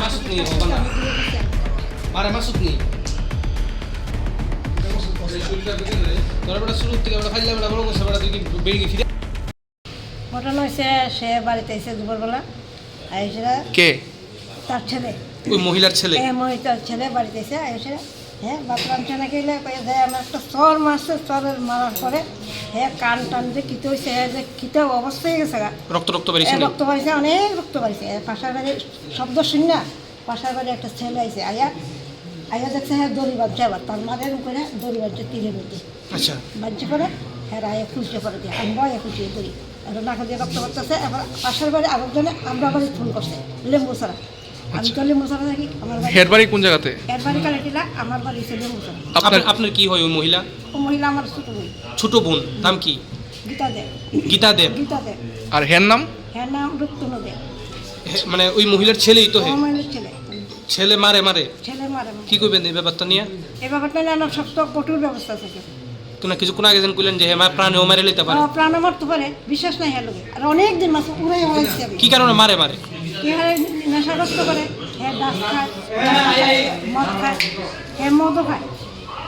মাসুদ নেই বাবা না মারে মাসুদ নেই। তোরা বেটা শুরু থেকে বেটা ফাইলে বেটা বড় করছে বেটা তুই বেরিয়ে ফিরে ঘটনা হয়েছে সে বাড়িতে এসে দুপুরবেলা এসে কে? তার ছেলে। ওই মহিলার ছেলে? এ মহিলার ছেলে বাড়িতে এসে এসে হ্যাঁ বাথরাম ছেলে গেলে কয়ে যে আমার একটা চর মারছে চরের মারার পরে হ্যাঁ কান টান যে কিতে হয়েছে হ্যাঁ যে কিতে অবস্থা হয়ে গেছে রক্ত রক্ত বেরিয়েছে নি? রক্ত বাড়িছে অনেক রক্ত বাড়িছে এ পাশার বাড়ি শব্দ শুন না পাশার বাড়ি একটা ছেলে আইছে আয়া আয়া দেখছে হ্যাঁ দড়ি বাঁধছে আবার তার মাদের করে দড়ি বাঁধছে তীরের মধ্যে। আচ্ছা। বাজ্য করে হ্যাঁ আয়া খুঁজতে পারে দিয়ে আমরা আয়া খুঁজে করি এখন নাকা দিয়ে রক্ত করতেছে এবার পাশের বাড়ি আরেকজনে আমরা বাড়ি ফোন করছে লেম্বু সারা আমি তো লেম্বু সারা থাকি আমার বাড়ি হেড বাড়ি কোন জায়গাতে? এর বাড়ি কালেটিলা আমার বাড়ি হচ্ছে লেম্বু সারা আপনার আপনার কি হয় ওই মহিলা? ও মহিলা আমার ছোট বই ছোট বোন নাম কি? গীতা দে। গীতা দেব গীতা দে। আর হের নাম? হ্যাঁ নাম রুক্তন দে। মানে ওই মহিলার ছেলেই তো হে? ছেলে। ছেলে মারে মারে? ছেলে মারে কি করবেন এই ব্যাপারটা নিয়ে? এই ব্যাপারটা নিয়ে আমার শক্ত কঠোর ব্যবস্থা থাকে তোমরা কিছুক্ষণ আগে যেন কইলেন যে হে মা প্রাণেও মারে লইতে পারে। ও প্রাণ মারতে পারে বিশ্বাস নাই হ্যাঁ লোকে আর অনেক দিন মাস উড়াই হয়েছে কি কারণে মারে মারে? কে হারে নেশাগ্রস্ত করে? হ্যাঁ ডাক খায় মদ খায় হ্যাঁ মদও খায়।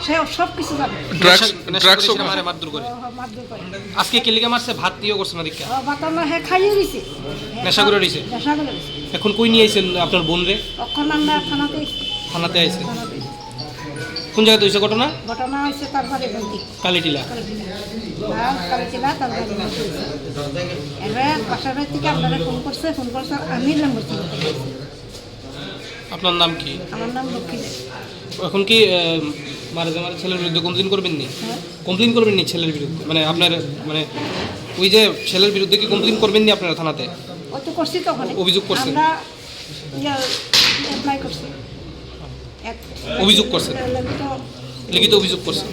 সে সব কিছু জানে। ড্রাগস ড্রাগস করে মারে মারধর করে। মারধর করে। আজকে কেলিকা মারছে? ভাত দিয়েও করছে না ও বাতানো হ্যাঁ খাইয়ে দিছে। হ্যাঁ, নেশা করে দিছে? নেশা করে দিছে। এখন কই নিয়ে আইছেন আপনার বোন রে অক্ষণ আমরা থানাতে থানাতে আইছে থানাতে। এসেছি। কোন জায়গাতে হয়েছে ঘটনা? ঘটনা হয়েছে তার বাড়ি বন্দি কালিটিলা। এবার বাসার বাড়ি থেকে আপনারা ফোন করছে ফোন করছে আমি নম্বর আপনার নাম কি? আমার নাম লক্ষ্মী এখন কি মারা যাওয়ার ছেলের বিরুদ্ধে কমপ্লেন করবেন নি? হ্যাঁ। কমপ্লেন করবেন নি ছেলের বিরুদ্ধে? মানে আপনার মানে ওই যে ছেলের বিরুদ্ধে কি কমপ্লেন করবেন নি আপনারা থানাতে? অভিযোগ করছেন? আমরা করছি। অভিযোগ করছেন? লিখিত অভিযোগ করছে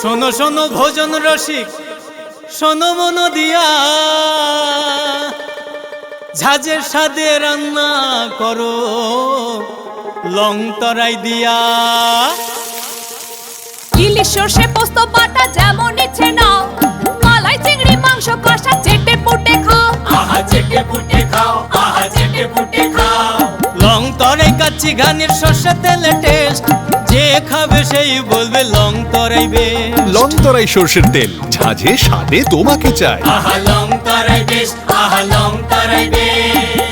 শোনো শোনো ভোজন রসিক শোনো মন দিয়া। ঝাঁঝের সাদে রান্না করো লং তরাই দিয়া। ইলিশ সর্ষে পোস্ত বাটা যেমন ইচ্ছে নাও মালাই চিংড়ি মাংস কষা কাচ্চি ঘানির সর্ষে তেলে টেস্ট যে খাবে সেই বলবে লং তরাইবে লং তরাই সর্ষের তেল ঝাঁঝে স্বাদে তোমাকে চাই। আহা লং তরাই বেশ আহা লং তরাই বেশ